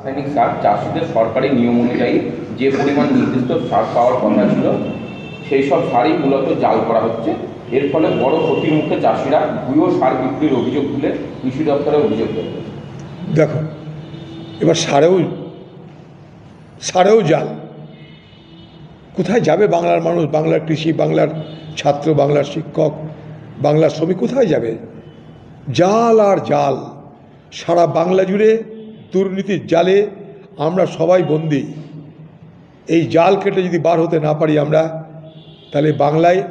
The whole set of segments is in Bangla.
রাসায়নিক সার চাষিদের সরকারি নিয়ম অনুযায়ী যে পরিমাণ নির্দিষ্ট সার পাওয়ার কথা ছিল, সেই সব সারই মূলত জাল করা হচ্ছে। এর ফলে বড় ক্ষতির মুখে চাষিরা ভুয়ো সার বিক্রির অভিযোগ তুলে কৃষি দপ্তরে অভিযোগ করবে দেখো, এবার সারেও সারেও জাল। কোথায় যাবে বাংলার মানুষ, বাংলার কৃষি, বাংলার ছাত্র, বাংলার শিক্ষক, বাংলার শ্রমিক কোথায় যাবে? জাল আর জাল, সারা বাংলা জুড়ে দুর্নীতির জালে আমরা সবাই বন্দী। এই জাল কেটে যদি বার হতে না পারি আমরা, তাহলে বাংলায়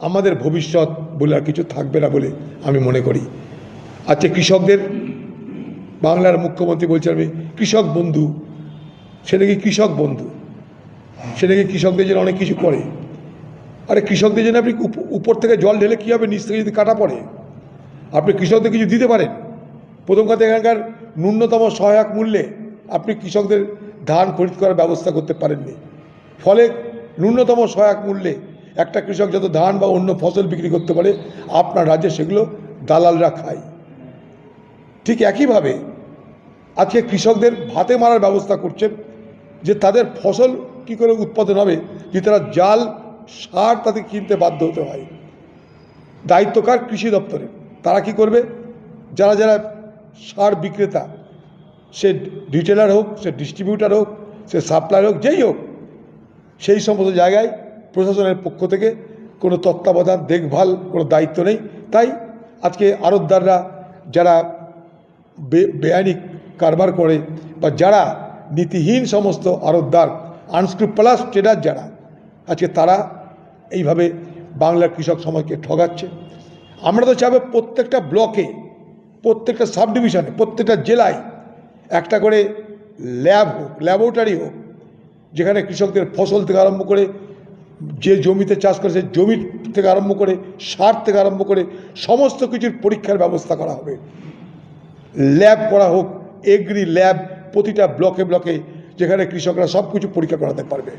আমাদের ভবিষ্যৎ বলে আর কিছু থাকবে না বলে আমি মনে করি। আচ্ছা কৃষকদের, বাংলার মুখ্যমন্ত্রী বলছেন আমি, কৃষক বন্ধু, সে নাকি কৃষক বন্ধু, সে নাকি কৃষকদের জন্য অনেক কিছু করে। আরে কৃষকদের জন্য আপনি উপর থেকে জল ঢেলে কী হবে, নিচ থেকে যদি কাটা পড়ে? আপনি কৃষকদের কিছু দিতে পারেন? প্রথম কথা, এখানকার ন্যূনতম সহায়ক মূল্যে আপনি কৃষকদের ধান খরিদ করার ব্যবস্থা করতে পারেননি। ফলে ন্যূনতম সহায়ক মূল্যে একটা কৃষক যত ধান বা অন্য ফসল বিক্রি করতে পারে, আপনার রাজ্যে সেগুলো দালালরা খায়। ঠিক একইভাবে আজকে কৃষকদের ভাতে মারার ব্যবস্থা করছেন যে তাদের ফসল কি করে উৎপাদন হবে, যে তারা জাল, সার তাদের কিনতে বাধ্য হতে হয়। দায়িত্বকার কৃষি দপ্তরে তারা কি করবে? যারা যারা সার বিক্রেতা। সে রিটেলার হোক, সে ডিস্ট্রিবিউটার হোক, সে সাপ্লায়ার হোক, যেই হোক, সেই সমস্ত জায়গায় প্রশাসনের পক্ষ থেকে কোনো তত্ত্বাবধান, দেখভাল, কোনো দায়িত্ব নেই। তাই আজকে আড়তদাররা যারা বেআইনি কারবার করে বা যারা নীতিহীন সমস্ত আড়তদার আনস্ক্রুপলাস ট্রেডার যারা, আজকে তারা এইভাবে বাংলার কৃষক সমাজকে ঠগাচ্ছে। আমরা তো চাইব প্রত্যেকটা ব্লকে প্রত্যেকটা সাব ডিভিশনে প্রত্যেকটা জেলায় একটা করে ল্যাব হোক, ল্যাবরেটরি হোক, যেখানে কৃষকদের ফসল থেকে আরম্ভ করে যে জমিতে চাষ করে সেই জমির থেকে আরম্ভ করে, সার থেকে আরম্ভ করে সমস্ত কিছুর পরীক্ষার ব্যবস্থা করা হবে। ল্যাব করা হোক, এগ্রি ল্যাব, প্রতিটা ব্লকে ব্লকে যেখানে কৃষকরা সব কিছু পরীক্ষা করাতে পারবে।